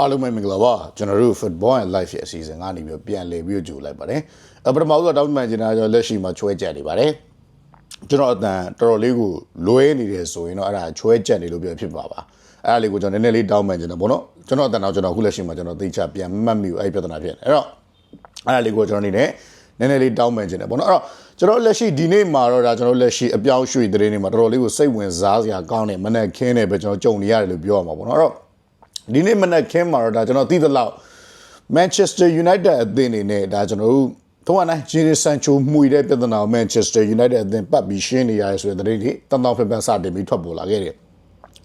အားလုံးပဲမင်္ဂလာပါကျွန်တော်တို့ Football and Life ရဲ့အစီအစဉ်ကနေပြီးပြန်လည်ပြီးကြိုလိုက်ပါတယ်အပထမဆုံးတောင်းပန်ချင်တာကျွန်တော်လက်ရှိမှာချွဲကြက်နေပါတယ်ကျွန်တော်အတန်တော်တော်လေးကိုလွဲနေတယ်ဆိုရင်တော့အဲ့ဒါချွဲကြက်နေလို့ပြောဖြစ်ပါပါအဲ့ဒါလေးကိုကျွန်တော်နည်းနည်းလေးတောင်းပန်ချင်တယ်ပေါ့နော်ကျွန်တော်အတန်တော့ကျွန်တော်အခုလက်ရှိမှာကျွန်တော်သိချပြန်မှတ်မိဘူးအဲ့ဒီပြဿနာဖြစ်နေအဲ့တော့အဲ့ဒါလေးကိုကျွန်တော်အနေနဲ့နည်းနည်းလေးတောင်းပန်ချင်တယ်ပေါ့နော်အဲ့တော့ကျွန်တော်လက်ရှိဒီနေ့မှာတော့ဒါကျွန်တော်လက်ရှိအပြောင်းရွှေ့တဲ့နေ့မှာတော်တော်လေးကိုစိတ်ဝင်စားစရာကောင်းတဲ့မနက်ခင်းနေပဲကျွန်တော်ကြုံနေရတယ်လို့ပြောရမှာပေါ့နော်အဲ့တော့ ဒီနေ့မနက်ခင်းမှာတော့ဒါကျွန်တော်သိသလောက် Manchester United အသင်းအနေနဲ့ဒါကျွန်တော်တို့တော့နိုင်ဂျီရီဆန်ချိုမှုတဲ့ပြဿနာကို Manchester United အသင်းပတ်ပြီးရှင်းနေရတယ်ဆိုတဲ့သတင်းတွေတန်တောင်ဖက်ဖက်စတင်ပြီးထွက်ပေါ်လာခဲ့တယ်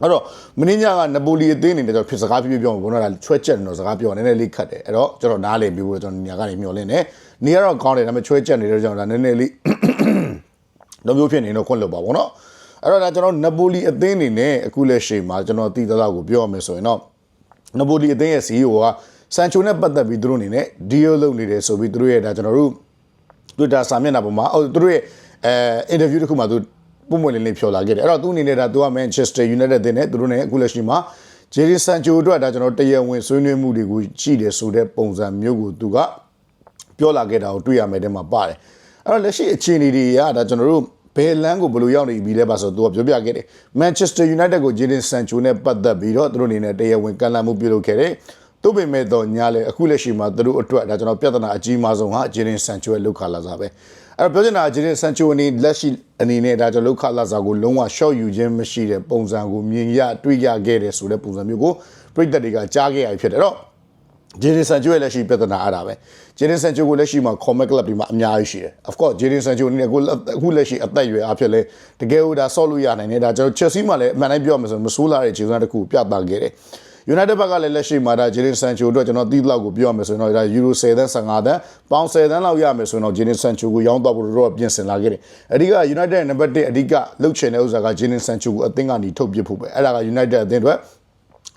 အဲ့တော့မင်းညကနပိုလီအသင်းအနေနဲ့ကျွန်တော်ဖြစ်စကားပြပြပြောမှာဘုန်းတော်ကချွဲချက်နေတော့စကားပြောနည်းနည်းလေးခတ်တယ်အဲ့တော့ကျွန်တော်နားလည်ပြီးဖို့ကျွန်တော်ညကနေမျှော်လင့်တယ်နေရတော့ကောင်းတယ်ဒါပေမဲ့ချွဲချက်နေတဲ့ကြောင့်ဒါနည်းနည်းလေးတော့မျိုးဖြစ်နေတော့ခွင့်လွတ်ပါဘောနော်အဲ့တော့ဒါကျွန်တော်နပိုလီအသင်းအနေနဲ့အခုလက်ရှိမှာကျွန်တော်တည်သလောက်ကိုပြောရမယ်ဆိုရင်တော့ နပိုလီအသင်းရဲ့ CEO ကဆန်ချိုနဲ့ပတ်သက်ပြီးသူတို့အနေနဲ့ deal လုပ်နေတယ်ဆိုပြီးသူတို့ရဲ့ဒါကျွန်တော်တို့ Twitter စာမျက်နှာပေါ်မှာအော်သူတို့ရဲ့အဲ interview တစ်ခုမှာသူပုံမှန်လေးလေးဖြော်လာခဲ့တယ်အဲ့တော့သူအနေနဲ့ဒါသူက Manchester United တင်နဲ့သူတို့နဲ့အခုလက်ရှိမှာ Jadon Sancho အတွက်ဒါကျွန်တော်တရားဝင်ဆွေးနွေးမှုတွေကိုရှိတယ်ဆိုတဲ့ပုံစံမျိုးကိုသူကပြောလာခဲ့တာကိုတွေ့ရမယ်တဲ့မှာပါတယ်အဲ့တော့လက်ရှိအခြေအနေတွေကဒါကျွန်တော်တို့ ဘယ်လမ်းကိုဘယ်လိုရောက်နေပြီလဲပါဆိုတော့သူကပြောပြခဲ့တယ် Manchester United ကို Jadon Sancho နဲ့ပတ်သက်ပြီးတော့သူတို့အနေနဲ့တရားဝင်ကန့်လန့်မှုပြုလုပ်ခဲ့တယ်တို့ပေမဲ့တော့ညာလေအခုလက်ရှိမှာသူတို့အတွက်ဒါကျွန်တော်ပြဿနာအကြီးမားဆုံးဟာဂျင်းဆန်ချိုရဲ့လောက်ခလာစားပဲအဲ့တော့ပြောချင်တာဂျင်းဆန်ချိုအနေလက်ရှိအနေနဲ့ဒါကျွန်တော်လောက်ခလာစားကိုလုံးဝ short ယူခြင်းမရှိတဲ့ပုံစံကိုမြင်ရတွေ့ရခဲ့တယ်ဆိုတဲ့ပုံစံမျိုးကိုပြည်သက်တွေကကြားခဲ့ရဖြစ်တယ်တော့ ဂျေရီဆန်ချိုရဲ့လက်ရှိပြဿနာအဲ့ဒါပဲဂျေရီဆန်ချိုကိုလက်ရှိမှာ comic club တွေမှာအများကြီးရှိတယ် of course ဂျေရီဆန်ချိုအနေနဲ့ကိုအခုလက်ရှိအသက်အရွယ်အဖြစ်လဲတကယ်လို့ဒါဆော့လို့ရနိုင်တယ်ဒါကျွန်တော် Chelsea မှာလည်းအမှန်တိုင်းပြောမှဆိုမဆိုးလာတဲ့ခြေစွမ်းတစ်ခုပြသခဲ့တယ် United ဘက်ကလည်းလက်ရှိမှာဒါဂျေရင်ဆန်ချိုအတွက်ကျွန်တော်တီးလောက်ကိုပြောရမယ်ဆိုရင်တော့ဒါယူရို10သန်း15သန်းပေါင်10သန်းလောက်ရမယ်ဆိုရင်တော့ဂျေရင်ဆန်ချိုကိုရောင်းတော့ဖို့တော့ပြင်ဆင်လာခဲ့တယ်အဓိက United နံပါတ်1အဓိကလှုပ်ချင်တဲ့ဥစ္စာကဂျေရင်ဆန်ချိုကိုအသင်းကနေထုတ်ပစ်ဖို့ပဲအဲ့ဒါက United အသင်းအတွက်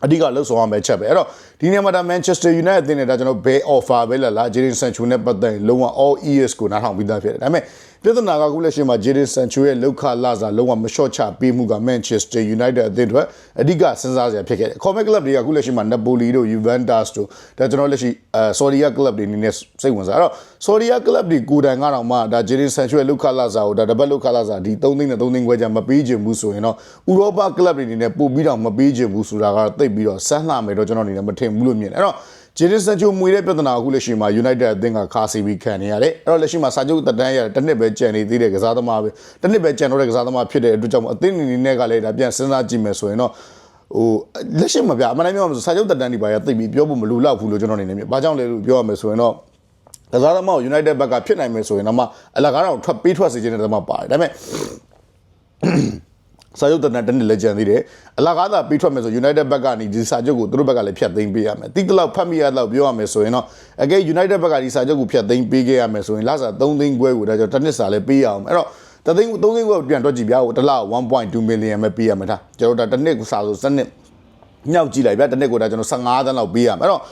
အဓိကလှုပ်ဆောင်ရမယ့်ချက်ပဲအဲ့တော့ ဒီနေ့မှာဒါ Manchester United အသင်းနဲ့ဒါကျွန်တော်ဘယ် offer ပဲလာလာ Jadon Sancho နဲ့ပတ်သက်ရင်လုံးဝ all ES ကိုနားထောင်ပြီးသားဖြစ်တယ်ဒါပေမဲ့ပြဿနာကခုလက်ရှိမှာ Jadon Sancho ရဲ့လောက်ခလာစားလုံးဝမလျှော့ချပေးမှုက Manchester United အသင်းအတွက်အဓိကစဉ်းစားစရာဖြစ်ခဲ့တယ် Comet Club တွေကခုလက်ရှိမှာ Napoli တို့ Juventus တို့ဒါကျွန်တော်လက်ရှိအဲ Saudi Club တွေအနေနဲ့စိတ်ဝင်စားအဲ့တော့ Saudi Club တွေကိုယ်တိုင်ကတော့မှဒါ Jadon Sancho ရဲ့လောက်ခလာစားကိုဒါတပတ်လောက်ခလာစားဒီ3သိန်းနဲ့3သိန်းခွဲချမပေးချင်ဘူးဆိုရင်တော့ဥရောပ club တွေအနေနဲ့ပို့ပြီးတော့မပေးချင်ဘူးဆိုတာကတော့သိပ်ပြီးတော့ဆန်းလှမယ်တော့ကျွန်တော်အနေနဲ့မထင်ဘူးလို့မြင်တယ်အဲ့တော့ဂျေဒင်ဆန်ချိုမွေတဲ့ပြဿနာအခုလက်ရှိမှာ United အသင်းကခါစီပြီးခံနေရတယ်အဲ့တော့လက်ရှိမှာစာချုပ်တက်တန်းရတယ်တစ်နှစ်ပဲကြံနေသေးတဲ့ကစားသမားပဲတစ်နှစ်ပဲကြံတော့တဲ့ကစားသမားဖြစ်တဲ့အတွက်ကြောင့်အသင်းအနေနဲ့ကလည်းဒါပြန်စဉ်းစားကြည့်မယ်ဆိုရင်တော့ဟိုလက်ရှိမှာဗျအမှန်တမ်းပြောရမယ်ဆိုစာချုပ်တက်တန်းဒီပါရသိပြီးပြောဖို့မလိုတော့ဘူးလို့ကျွန်တော်အနေနဲ့မြင်ဘာကြောင့်လဲလို့ပြောရမယ်ဆိုရင်တော့ကစားသမားကို United ဘက်ကဖြစ်နိုင်မယ်ဆိုရင်တော့မှအလကားတော့ထွက်ပေးထွက်စေခြင်းတဲ့သမားပါတယ်ဒါပေမဲ့ စာချုပ်တန်တန်းလက်ကျန်သေးတယ်အလကားသာပြီးထွက်မယ်ဆို United ဘက်ကနေဒီစာချုပ်ကိုသူတို့ဘက်ကလည်းဖျက်သိမ်းပေးရမယ်တိတလောက်ဖတ်မိရတော့ပြောရမယ်ဆိုရင်တော့အကဲ United ဘက်ကဒီစာချုပ်ကိုဖျက်သိမ်းပေးခဲ့ရမယ်ဆိုရင်လစာ3သိန်းခွဲကိုဒါကြောင့်တစ်နှစ်စာလည်းပေးရအောင်အဲ့တော့တသိန်း3သိန်းခွဲကိုပြန်တွက်ကြည့်ဗျာဟိုတစ်လ1.2 million ပဲပေးရမှာဒါကျွန်တော်တို့ဒါတစ်နှစ်စာဆိုစနစ်မြောက်ကြည့်လိုက်ဗျာတစ်နှစ်ကိုဒါကျွန်တော်15သန်းလောက်ပေးရမှာအဲ့တော့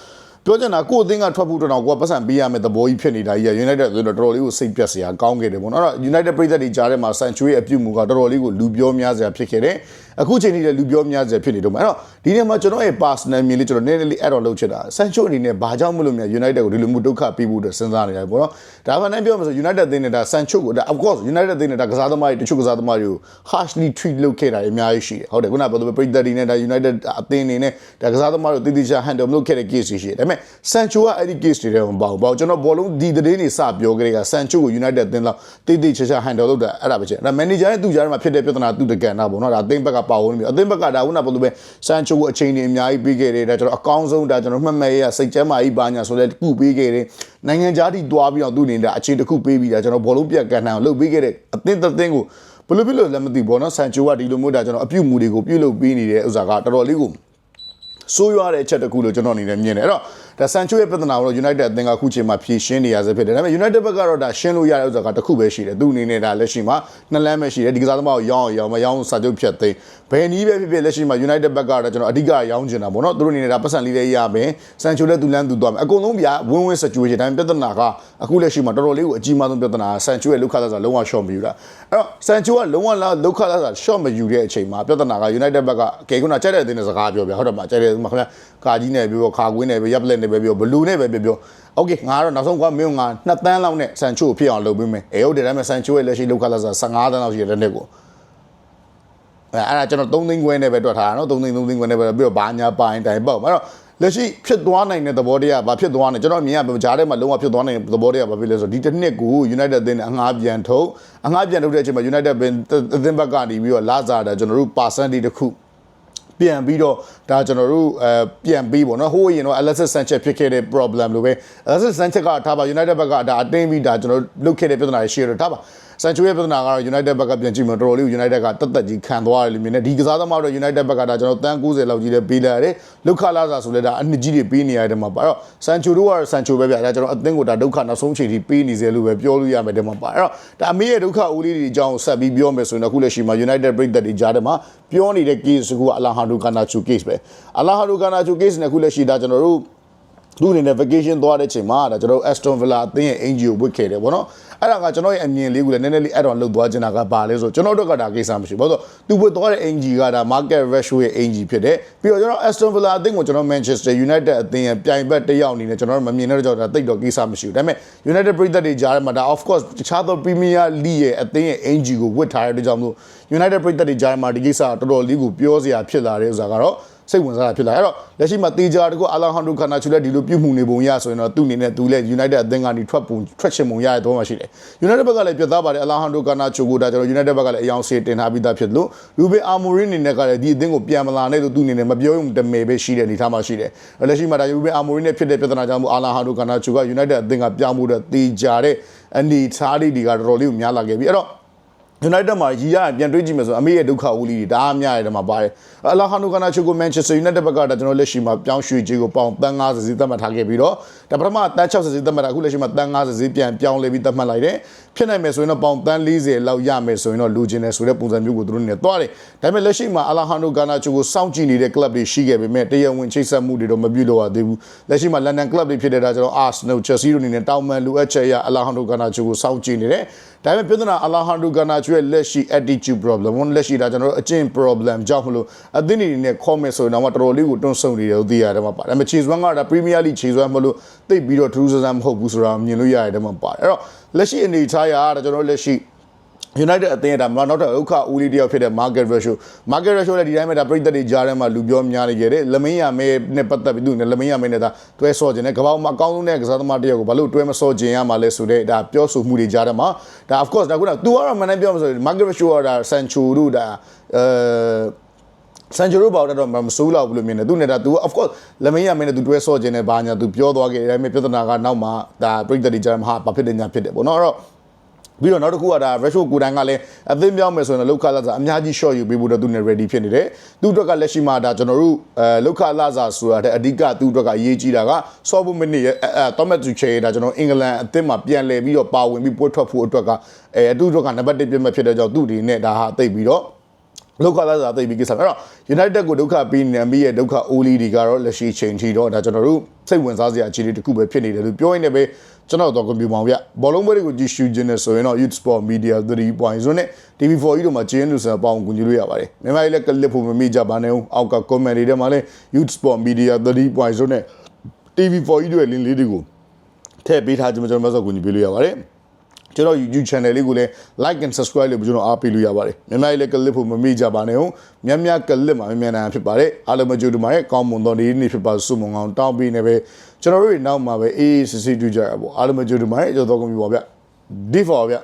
ပြောချင်တာကိုယ်အသင်းကထွက်ဖို့တော့ကိုယ်ပတ်စံပေးရမယ်သဘောကြီးဖြစ်နေတာကြီးက United ဆိုတော့တော်တော်လေးကိုစိတ်ပြက်စရာကောင်းခဲ့တယ်ပေါ့နော်အဲ့တော့ United ပြည်သက်တွေကြားထဲမှာ Sancho ရဲ့အပြုတ်မှုကတော်တော်လေးကိုလူပြောများစရာဖြစ်ခဲ့တယ် အခုချိန်ကြီးလည်းလူပြောများစရာဖြစ်နေတော့မှာအဲ့တော့ဒီနေ့မှာကျွန်တော်ရဲ့ personal မြင်လေးကျွန်တော်နည်းနည်းလေး add on လုပ်ချင်တာ Sancho အနေနဲ့ဘာကြောင့်မလို့များ United ကိုဒီလိုမျိုးဒုက္ခပေးဖို့အတွက်စဉ်းစားနေရတယ်ပေါ့နော်ဒါမှလည်းပြောမှာဆို United အသင်းနဲ့ဒါ Sancho ကိုဒါ of course United အသင်းနဲ့ဒါကစားသမားတွေတချို့ကစားသမားတွေကို harshly treat လုပ်ခဲ့တာအများကြီးရှိတယ်ဟုတ်တယ်ခုနကပြောတဲ့ပြည်သက်တွေနဲ့ဒါ United အသင်းအနေနဲ့ဒါကစားသမားတွေတည်တည်ချာ handle လုပ်ခဲ့တဲ့ case တွေရှိတယ်ဒါပေမဲ့ Sancho ကအဲ့ဒီ case တွေထဲမှာမပေါ့ပေါ့ကျွန်တော်ဘောလုံးဒီသတင်းတွေစပြောကြတဲ့က Sancho ကို United အသင်းလောက်တည်တည်ချာချာ handle လုပ်တာအဲ့ဒါပဲချက်ဒါ manager နဲ့သူကြားထဲမှာဖြစ်တဲ့ပြဿနာသူတကန်တာပေါ့နော်ဒါအသင်းဘက်ကပါဝင်နေပြီအသင်းဘက်ကဒါခုနကပြောလို့ပဲ Sancho ကိုအချိန်တွေအများကြီးပေးခဲ့တယ်ဒါကျွန်တော်အကောင်းဆုံးဒါကျွန်တော်မှတ်မဲ့ရစိတ်ကျမ်းမာကြီးပါညာဆိုလဲတစ်ခုပေးခဲ့တယ်နိုင်ငံခြားထိတွားပြီးတော့သူ့အနေနဲ့အချိန်တစ်ခုပေးပြီးတာကျွန်တော်ဘောလုံးပြတ်ကန်နိုင်အောင်လုပ်ပေးခဲ့တဲ့အသင်းတစ်သင်းကိုဘယ်လိုဖြစ်လို့လဲမသိဘောနော် Sancho ကဒီလိုမျိုးဒါကျွန်တော်အပြုတ်မှုတွေကိုပြုတ်လုပ်ပေးနေတဲ့ဥစ္စာကတော်တော်လေးကိုဆိုးရွားတဲ့အချက်တစ်ခုလို့ကျွန်တော်အနေနဲ့မြင်တယ်အဲ့တော့ ဒါဆန်ချိုရဲ့ပြဿနာကိုတော့ United အသင်းကအခုချိန်မှာဖြေရှင်းနေရဆဲဖြစ်တယ်ဒါပေမဲ့ United ဘက်ကတော့ဒါရှင်းလို့ရတဲ့ဥစ္စာကတစ်ခုပဲရှိတယ်သူ့အနေနဲ့ဒါလက်ရှိမှာနှစ်လမ်းပဲရှိတယ်ဒီကစားသမားကိုရောင်းအောင်ရောင်းမရောင်းစာချုပ်ဖြတ်သိမ်းဘယ်နည်းပဲဖြစ်ဖြစ်လက်ရှိမှာ United ဘက်ကတော့ကျွန်တော်အဓိကရောင်းချင်တာပေါ့နော်သူတို့အနေနဲ့ဒါပတ်စံလေးလေးရမယ်ဆန်ချိုလည်းသူလမ်းသူသွားမယ်အကုန်လုံးပြဝင်းဝင်း situation ဒါပေမဲ့ပြဿနာကအခုလက်ရှိမှာတော်တော်လေးကိုအကြီးမားဆုံးပြဿနာဆန်ချိုရဲ့လောက်ခလာစားလုံးဝ short မယူတာအဲ့တော့ဆန်ချိုကလုံးဝလောက်ခလာစား short မယူတဲ့အချိန်မှာပြဿနာက United ဘက်ကကေကုနာကြိုက်တဲ့အသင်းနဲ့စကားပြောပြဟုတ်တယ်မကြိုက်တဲ့မှာခင်ဗျ က ကာကြီးနဲ့ပြောပြောခါကွင်းနဲ့ပဲရပ်လက်နဲ့ပဲပြောဘလူးနဲ့ပဲပြောပြောโอเคငါကတော့နောက်ဆုံးကမင်းကငါ2တန်းလောက်နဲ့ဆန်ချိုဖြစ်အောင်လုပ်ပေးမယ်အေးဟုတ်တယ်ဒါပေမဲ့ဆန်ချိုရဲ့လက်ရှိလောက်ခလာစား15တန်းလောက်ရှိတဲ့လက်ကိုအဲအဲ့ဒါကျွန်တော်3သိန်းခွဲနဲ့ပဲတွက်ထားတာနော်3သိန်း3သိန်းခွဲနဲ့ပဲပြီးတော့ဘာညာပိုင်းတိုင်ပေါ့အဲ့တော့လက်ရှိဖြစ်သွားနိုင်တဲ့သဘောတရားဘာဖြစ်သွားနိုင်ကျွန်တော်မြင်ရကြားထဲမှာလုံးဝဖြစ်သွားနိုင်တဲ့သဘောတရားဘာဖြစ်လဲဆိုတော့ဒီတစ်နှစ်ကို United အသင်းနဲ့အငှားပြန်ထုတ်အငှားပြန်ထုတ်တဲ့အချိန်မှာ United ဘင်အသင်းဘက်ကနေပြီးတော့လာစားတာကျွန်တော်တို့ percentage တစ်ခု ပြန်ပြီးတော့ဒါကျွန်တော်တို့အဲပြန်ပြီးပေါ့နော်ဟိုးရင်တော့ Alexis Sanchez ဖြစ်ခဲ့တဲ့ problem လို့ပဲ Alexis Sanchez ကထားပါ United ဘက်ကဒါအတင်းပြီးဒါကျွန်တော်တို့လုတ်ခဲ့တဲ့ပြဿနာတွေရှိရတော့ထားပါ Sancho ရဲ့ပြဿနာကတော့ United ဘက်ကပြန်ကြည့်မယ်တော်တော်လေး United ကတက်တက်ကြီးခံသွားတယ်လို့မြင်တယ်ဒီကစားသမားတော့ United ဘက်ကဒါကျွန်တော်တန်း90လောက်ကြီးလည်းပေးလာရတယ်လုတ်ခလာစာဆိုလဲဒါအနှစ်ကြီးတွေပေးနေရတဲ့မှာပါအဲ့တော့ Sancho တို့ကတော့ Sancho ပဲဗျာဒါကျွန်တော်အသင်းကိုဒါဒုက္ခနောက်ဆုံးချိန်ထိပေးနေစေလို့ပဲပြောလို့ရမယ်တဲ့မှာပါအဲ့တော့ဒါအမေရဲ့ဒုက္ခဦးလေးတွေအကြောင်းဆက်ပြီးပြောမယ်ဆိုရင်အခုလက်ရှိမှာ United ပြည်သက်တွေကြားထဲမှာပြောနေတဲ့ case ကအလာဟာဒူကာနာချူ case ပဲအလာဟာဒူကာနာချူ case နဲ့အခုလက်ရှိဒါကျွန်တော်တို့ သူအနေနဲ့ vacation သွားတဲ့ချိန်မှာဒါကျွန်တော်တို့ Aston Villa အသင်းရဲ့ NG ကိုဝစ်ခဲ့တယ်ဗောနော်အဲ့ဒါကကျွန်တော်ရဲ့အမြင်လေးကိုလည်းနည်းနည်းလေး add on လုပ်သွားချင်တာကပါလဲဆိုကျွန်တော်တို့ကဒါကိစ္စမရှိဘူးဘာလို့သူဝစ်သွားတဲ့ NG ကဒါ market ratio ရဲ့ NG ဖြစ်တယ်ပြီးတော့ကျွန်တော် Aston Villa အသင်းကိုကျွန်တော် Manchester United အသင်းရဲ့ပြိုင်ဘက်တစ်ယောက်အနေနဲ့ကျွန်တော်တို့မမြင်တဲ့ကြောင့်ဒါတိတ်တော့ကိစ္စမရှိဘူးဒါပေမဲ့ United ပြည်သက်တွေကြားထဲမှာဒါ of course တခြားသော Premier League ရဲ့အသင်းရဲ့ NG ကိုဝစ်ထားတဲ့အတွက်ကြောင့်မို့ United ပြည်သက်တွေကြားထဲမှာဒီကိစ္စကတော်တော်လေးကိုပြောစရာဖြစ်လာတဲ့ဥစ္စာကတော့ စိတ်ဝင်စားတာဖြစ်လာအဲ့တော့လက်ရှိမှာတေဂျာတကူအလာဟန်ဒူခါနာချူလက်ဒီလိုပြုတ်မှုနေပုံရဆိုရင်တော့သူ့အနေနဲ့သူလည်း United အသင်းကနေထွက်ပုံထွက်ချင်ပုံရတဲ့တော့မှရှိတယ် United ဘက်ကလည်းပြတ်သားပါတယ်အလာဟန်ဒူခါနာချူကိုဒါကျွန်တော် United ဘက်ကလည်းအယောင်စေတင်ထားပြီးသားဖြစ်လို့လူဘေအာမိုရီအနေနဲ့ကလည်းဒီအသင်းကိုပြန်မလာနဲ့လို့သူ့အနေနဲ့မပြောရုံတမယ်ပဲရှိတဲ့အနေထားမှရှိတယ်လက်ရှိမှာဒါလူဘေအာမိုရီနဲ့ဖြစ်တဲ့ပြဿနာကြောင့်မို့အလာဟန်ဒူခါနာချူက United အသင်းကပြောင်းမှုတဲ့တေဂျာတဲ့အနေထားလေးတွေကတော်တော်လေးကိုများလာခဲ့ပြီအဲ့တော့ United မှာရီရပြန်တွေးကြည့်မယ်ဆိုအမေရဲ့ဒုက္ခဦးလေးတွေဒါအများရဲ့တမှာပါတယ်အလာဟန်နိုကနာချိုကို Manchester United ဘက်ကဒါကျွန်တော်လက်ရှိမှာပြောင်းရွှေ့ကြီးကိုပေါင်တန်း90စီးသတ်မှတ်ထားခဲ့ပြီးတော့ဒါပထမတန်း60စီးသတ်မှတ်တာအခုလက်ရှိမှာတန်း90စီးပြန်ပြောင်းလဲပြီးသတ်မှတ်လိုက်တယ်ဖြစ်နိုင်မယ်ဆိုရင်တော့ပေါင်တန်း40လောက်ရမယ်ဆိုရင်တော့လူချင်းတယ်ဆိုတဲ့ပုံစံမျိုးကိုသူတို့နေသွားတယ်ဒါပေမဲ့လက်ရှိမှာအလာဟန်နိုကနာချိုကိုစောင့်ကြည့်နေတဲ့ club တွေရှိခဲ့ပေမဲ့တရားဝင်ချိတ်ဆက်မှုတွေတော့မပြုလုပ်ရသေးဘူးလက်ရှိမှာ London club တွေဖြစ်တဲ့ဒါကျွန်တော် Arsenal Chelsea တို့အနေနဲ့တောင်မန်လူအပ်ချက်ရအလာဟန်နိုကနာချိုကိုစောင့်ကြည့်နေတယ် ဒါပေမဲ့ပြဿနာအလာဟန်ဒူဂနာချွေလက်ရှိ attitude problem ဝန်လက်ရှိဒါကျွန်တော်တို့အကျင့် problem ကြောင့်မလို့အသင်းတွေနဲ့ comment ဆိုရင်တော့တော်တော်လေးကိုတွန်းဆုံနေတယ်လို့သိရတယ်မှာပါဒါပေမဲ့ခြေစွမ်းကဒါ Premier League ခြေစွမ်းမလို့သိပ်ပြီးတော့ထူးဆန်းဆန်းမဟုတ်ဘူးဆိုတာမြင်လို့ရတယ်မှာပါတယ်အဲ့တော့လက်ရှိအနေထားရတာကျွန်တော်တို့လက်ရှိ United အသင်းကဒါမှနောက်တော့ဥက္ခဦးလေးတယောက်ဖြစ်တဲ့ market ratio market ratio လည်းဒီတိုင်းပဲဒါပြည်သက်တွေကြားထဲမှာလူပြောများနေကြတယ်လမင်းရမဲနဲ့ပတ်သက်ပြီးသူလမင်းရမဲနဲ့ဒါတွဲဆော့ခြင်းနဲ့ကပောက်မှာအကောင်းဆုံးတဲ့ကစားသမားတယောက်ကိုဘာလို့တွဲမဆော့ခြင်းရမှာလဲဆိုတဲ့ဒါပြောဆိုမှုတွေကြားထဲမှာဒါ of course ဒါက तू ကတော့မနေ့ပြောမှာဆို market ratio ကဒါ Sancho တို့ဒါအဲဆန်ဂျိုရိုဘောက်တော့မစိုးလောက်ဘူးလို့မြင်တယ်သူနဲ့ဒါ तू of course လက်မင်းရမင်းနဲ့ तू တွဲဆော့ခြင်းနဲ့ဘာညာ तू ပြောသွားခဲ့တယ်ဒါပေမဲ့ပြဿနာကနောက်မှဒါပြည်သက်တွေကြားမှာဟာဘာဖြစ်တယ်ညာဖြစ်တယ်ပေါ့နော်အဲ့တော့ ပြီးတော့နောက်တစ်ခုကဒါ ratio ကိုတိုင်ကလည်းအသင်းပြောင်းမယ်ဆိုရင်လောက်ခလာစာအများကြီး short ယူပေးဖို့တော့သူနဲ့ ready ဖြစ်နေတယ်သူ့အတွက်ကလက်ရှိမှာဒါကျွန်တော်တို့အဲလောက်ခလာစာဆိုတာတဲ့အဓိကသူ့အတွက်ကအရေးကြီးတာက solve ဖို့ minute ရဲ့အဲ Thomas Tuchel ဒါကျွန်တော်အင်္ဂလန်အသင်းမှာပြန်လည်ပြီးတော့ပါဝင်ပြီးပွဲထွက်ဖို့အတွက်ကအဲသူ့အတွက်ကနံပါတ်1ပြတ်မှတ်ဖြစ်တဲ့ကြောင့်သူ့ဒီနဲ့ဒါဟာတိတ်ပြီးတော့ ဒုက္ခလာစားသိပြီးကိစ္စအဲ့တော့ United ကိုဒုက္ခပေးနေမိရဲ့ဒုက္ခအိုးလီတွေကတော့လက်ရှိချိန်ထိတော့ဒါကျွန်တော်တို့စိတ်ဝင်စားစရာအခြေအနေတစ်ခုပဲဖြစ်နေတယ်လို့ပြောရင်းနဲ့ပဲကျွန်တော်တော့ကွန်ပျူတာဗျဘောလုံးပွဲတွေကိုကြည့်ရှုခြင်းနဲ့ဆိုရင်တော့ Youth Sport Media 3.0နဲ့ TV4 ကြီးတို့မှာကျင်းလို့ဆိုတော့ပေါအောင်ကူညီလို့ရပါတယ်မြန်မာပြည်လည်းကလစ်ဖို့မမိကြပါနဲ့ဦးအောက်က comment တွေထဲမှာလည်း Youth Sport Media 3.0နဲ့ TV4 ကြီးတို့ရဲ့ link လေးတွေကိုထည့်ပေးထားခြင်းကျွန်တော်မျိုးစောကူညီပေးလို့ရပါတယ် ကျွန်တော် YouTube channel လေးကိုလည်း like and subscribe လို့ကျွန်တော်အားပေးလို့ရပါတယ်မြန်မာပြည်လည်း clip ဖို့မမေ့ကြပါနဲ့ဟုတ်များများ clip မှာမြန်မြန်နိုင်ဖြစ်ပါတယ်အားလုံးမကြိုတူမှာရဲ့ကောင်းမွန်သောနေ့နေ့ဖြစ်ပါစုမုံအောင်တောင်းပေးနေပဲကျွန်တော်တို့နောက်မှာပဲအေးအေးစစ်စစ်တွေ့ကြရပါအားလုံးမကြိုတူမှာရဲ့ကျွန်တော်တို့ကမြပါဗျ D4 ဗျ